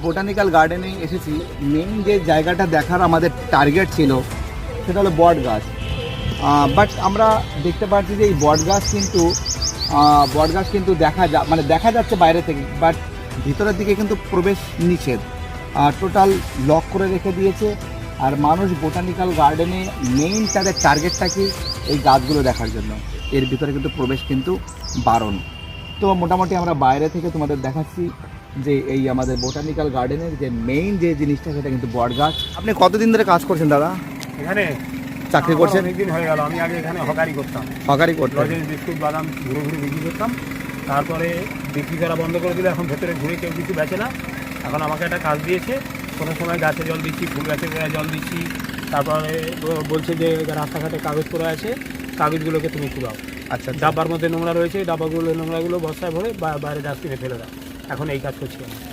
Botanical গার্ডেনে এসেছি। Main যে জায়গাটা দেখার আমাদের টার্গেট ছিল, সেটা হলো বট গাছ। বাট আমরা দেখতে পাচ্ছি যে এই বট গাছ কিন্তু বট গাছ কিন্তু দেখা যা মানে দেখা যাচ্ছে বাইরে থেকে বাট ভিতরের দিকে কিন্তু প্রবেশ নিষেধ। টোটাল লক করে রেখে দিয়েছে। আর মানুষ বোটানিক্যাল গার্ডেনে মেইন তাদের টার্গেটটা কি? এই গাছগুলো দেখার জন্য। এর ভিতরে কিন্তু প্রবেশ কিন্তু বারণ। তো মোটামুটি আমরা বাইরে থেকে তোমাদের দেখাচ্ছি যে এই আমাদের বোটানিক্যাল গার্ডেনের যে মেইন যে জিনিসটা সেটা কিন্তু বট গাছ আপনি কতদিন ধরে কাজ করছেন দাদা? এখানে? চাকরি করছেন? অনেকদিন হয়ে গেল। আমি আগে এখানে হকারি করতাম। হকারি লজেন্স বিস্কুট বাদাম ঘুরে ঘুরে বিক্রি করতাম। তারপরে বিক্রি করা বন্ধ করে দিলে এখন ভেতরে ঘুরে কেউ কিছু বেচে না। এখন আমাকে একটা কাজ দিয়েছে। কোনো সময় গাছে জল দিচ্ছি ফুল গাছে জল দিচ্ছি। তারপরে বলছে যে রাস্তাঘাটে কাগজ পড়ে আছে। কাগজগুলোকে তুমি কুড়াও। আচ্ছা ডাবার ডাব্বার মধ্যে নোংরা রয়েছে ডাব্বাগুলো, নোংরাগুলো বস্তায় ভরে বাইরে ডাস্টবিনে ফেলে দেয় এখন এই কাজ করছি আমি।